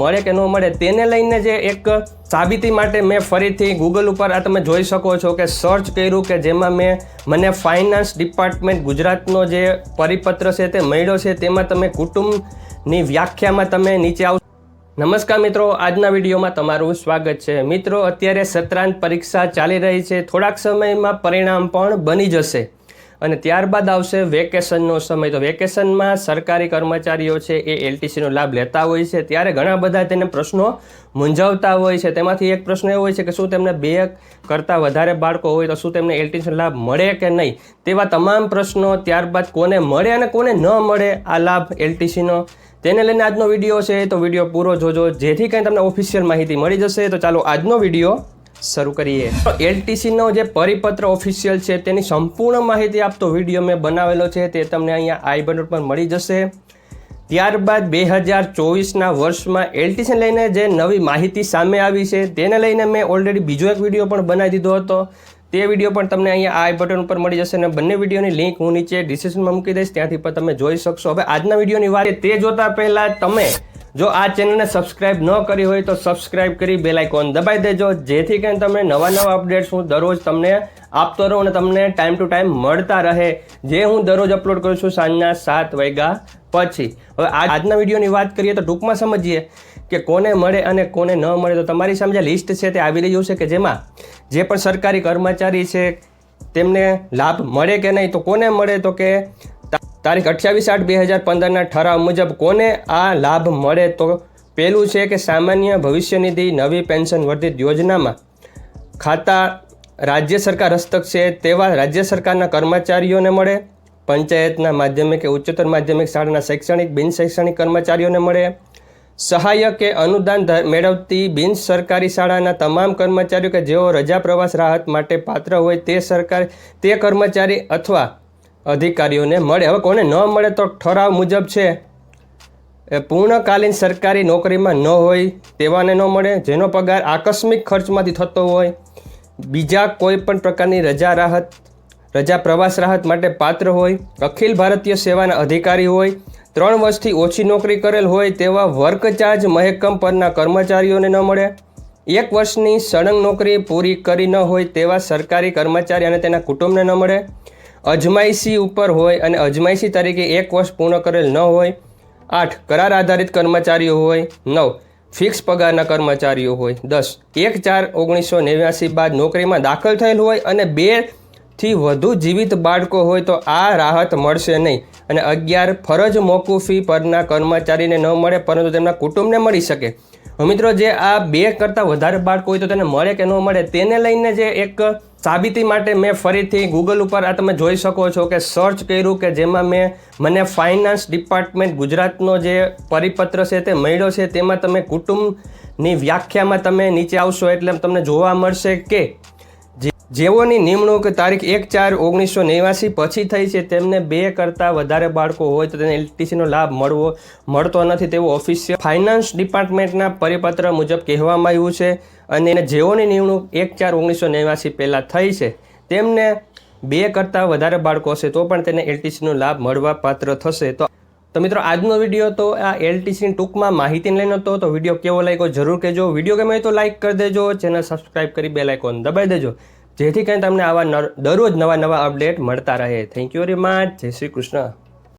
મળે કે ન મળે તેને લઈને જે એક સાબિતી માટે મેં ફરીથી ગૂગલ ઉપર આ તમે જોઈ શકો છો કે સર્ચ કર્યું કે જેમાં મેં મને ફાઇનાન્સ ડિપાર્ટમેન્ટ ગુજરાતનો જે પરિપત્ર છે તે મળ્યો છે, તેમાં તમે કુટુંબની વ્યાખ્યામાં તમે નીચે આવ નમસ્કાર મિત્રો, આજના વિડીયોમાં તમારું સ્વાગત છે. મિત્રો, અત્યારે સત્રાંત પરીક્ષા ચાલી રહી છે. થોડાક સમયમાં પરિણામ પણ બની જશે. અને ત્યારબાદ આવશે વેકેશનનો સમય. તો વેકેશનમાં સરકારી કર્મચારીઓ છે એ એલટીસીનો લાભ લેતા હોય છે. ત્યારે ઘણા બધા તેને પ્રશ્નો મૂંઝવતા હોય છે. તેમાંથી એક પ્રશ્ન એવો હોય છે કે શું તેમને બે કરતાં વધારે બાળકો હોય તો શું તેમને એલટીસીનો લાભ મળે કે નહીં? તેવા તમામ પ્રશ્નો ત્યારબાદ કોને મળે અને કોને ન મળે આ લાભ એલટીસીનો? તેને લઈને આજનો વીડિયો છે. તો વીડિયો પૂરો જોજો. જેથી કંઈ તમને ઓફિશિયલ માહિતી મળી જશે. તો ચાલો આજનો વીડિયો શરૂ કરીએ. એલટીસીનો જે પરિપત્ર ઓફિશિયલ છે, તેની સંપૂર્ણ માહિતી આપતો વીડિયો મેં બનાવેલો છે, તે તમને અહીંયા આઈ બટન પર મળી જશે. ત્યારબાદ બે હજાર ચોવીસના વર્ષમાં એલટીસીને લઈને જે નવી માહિતી સામે આવી છે, તેને લઈને મેં ઓલરેડી બીજો એક વીડિયો પણ બનાવી દીધો હતો. તે વીડિયો પણ તમને અહીંયા આઈ બટન ઉપર મળી જશે અને બંને વિડીયોની લિંક હું નીચે ડિસ્ક્રિપ્શનમાં મૂકી દઈશ, ત્યાંથી પણ તમે જોઈ શકશો. હવે આજના વિડીયોની વાત તે જોતા પહેલાં તમે જો આ ચેનલને સબસ્ક્રાઇબ ન કરી હોય તો સબસ્ક્રાઇબ કરી બેલ આઇકોન દબાઈ દેજો. જેથી કરીને તમને નવા નવા અપડેટ્સ હું દરરોજ તમને આપતો રહું અને તમને ટાઈમ ટુ ટાઈમ મળતા રહે. જે હું દરરોજ અપલોડ કરું છું સાંજના સાત વાગ્યા પછી. હવે આજના વિડીયોની વાત કરીએ તો ટૂંકમાં સમજીએ કે કોને મળે અને કોને ન મળે તો તમારી સામે જે લિસ્ટ છે તે આવી રહ્યું છે કે જેમાં જે પણ સરકારી કર્મચારી છે તેમને લાભ મળે કે નહીં, તો કોને મળે તો કે તારીખ અઠ્યાવીસ આઠ બે હજાર પંદરના ઠરાવ મુજબ કોને આ લાભ મળે તો પહેલું છે કે સામાન્ય ભવિષ્ય નિધિ નવી પેન્શન વર્ધિત યોજનામાં ખાતા રાજ્ય સરકાર હસ્તક છે તેવા રાજ્ય સરકારના કર્મચારીઓને મળે, પંચાયતના માધ્યમિક કે ઉચ્ચતર માધ્યમિક શાળાના શૈક્ષણિક, બિન શૈક્ષણિક કર્મચારીઓને મળે, સહાયક કે અનુદાન મેળવતી બિન સરકારી શાળાના તમામ કર્મચારીઓ કે જેઓ રજા પ્રવાસ રાહત માટે પાત્ર હોય તે સરકાર, તે કર્મચારી અથવા અધિકારીઓને મળે. હવે કોને ન મળે તો ઠરાવ મુજબ છે. એ પૂર્ણકાલીન સરકારી નોકરીમાં ન હોય તેવાને ન મળે. જેનો પગાર આકસ્મિક ખર્ચમાંથી થતો હોય, બીજા કોઈ પણ પ્રકારની રજા રાહત, રજા પ્રવાસ રાહત માટે પાત્ર હોય, અખિલ ભારતીય સેવાના અધિકારી હોય, ત્રણ વર્ષથી ઓછી નોકરી કરેલ હોય તેવા વર્ક ચાર્જ મહેકમ પરના કર્મચારીઓને ન મળે. એક વર્ષની સળંગ નોકરી પૂરી કરી ન હોય તેવા સરકારી કર્મચારી અને તેના કુટુંબને ન મળે. અજમાયશી ઉપર હોય અને અજમાયશી તરીકે એક વર્ષ પૂર્ણ કરેલ ન હોય. આઠ, કરાર આધારિત કર્મચારીઓ હોય. નવ, ફિક્સ પગારના કર્મચારીઓ હોય. દસ, એક ચાર ઓગણીસો નેવ્યાસી બાદ નોકરીમાં દાખલ થયેલ હોય અને બેથી વધુ જીવિત બાળકો હોય તો આ રાહત મળશે નહીં. અને અગિયાર, ફરજ મોકૂફી પરના કર્મચારીને ન મળે પરંતુ તેમના કુટુંબને મળી શકે. મિત્રો, જે આ બે કરતાં વધારે બાળકો હોય તો તેને મળે કે ન મળે તેને લઈને જે એક સાબિતી માટે મેં ફરીથી ગૂગલ ઉપર આ તમે જોઈ શકો છો કે સર્ચ કર્યું કે જેમાં મેં મને ફાઇનાન્સ ડિપાર્ટમેન્ટ ગુજરાતનો જે પરિપત્ર છે તે મળ્યો છે, તેમાં તમે કુટુંબની વ્યાખ્યામાં તમે નીચે આવશો એટલે તમને જોવા મળશે કે જેઓની નિમણૂક તારીખ એક ચાર ઓગણીસો નેવાસી પછી થઈ છે, તેમને બે કરતાં વધારે બાળકો હોય તો તેને એલટીસીનો લાભ મળવો, મળતો નથી તેવું ઓફિશિયલ ફાઇનાન્સ ડિપાર્ટમેન્ટના પરિપત્ર મુજબ કહેવામાં આવ્યું છે અને જેઓની નિમણૂક એક ચાર ઓગણીસો નેવાસી પહેલાં થઈ છે, તેમને બે કરતાં વધારે બાળકો હશે તો પણ તેને એલટીસીનો લાભ મળવા પાત્ર થશે. તો તો મિત્રો, આજનો વીડિયો તો આ એલટીસીની ટૂંકમાં માહિતીને લઈને હતો, તો વીડિયો કેવો લાગ્યો જરૂર કહેજો. વીડિયો ગમે તો લાઇક કરી દેજો, ચેનલ સબસ્ક્રાઇબ કરી બે લાઇકોન દબાઈ દેજો. જેથી કરીને તમને આવા દરરોજ નવા નવા અપડેટ મળતા રહે. થેન્ક યુ વેરી મચ જય શ્રી કૃષ્ણ.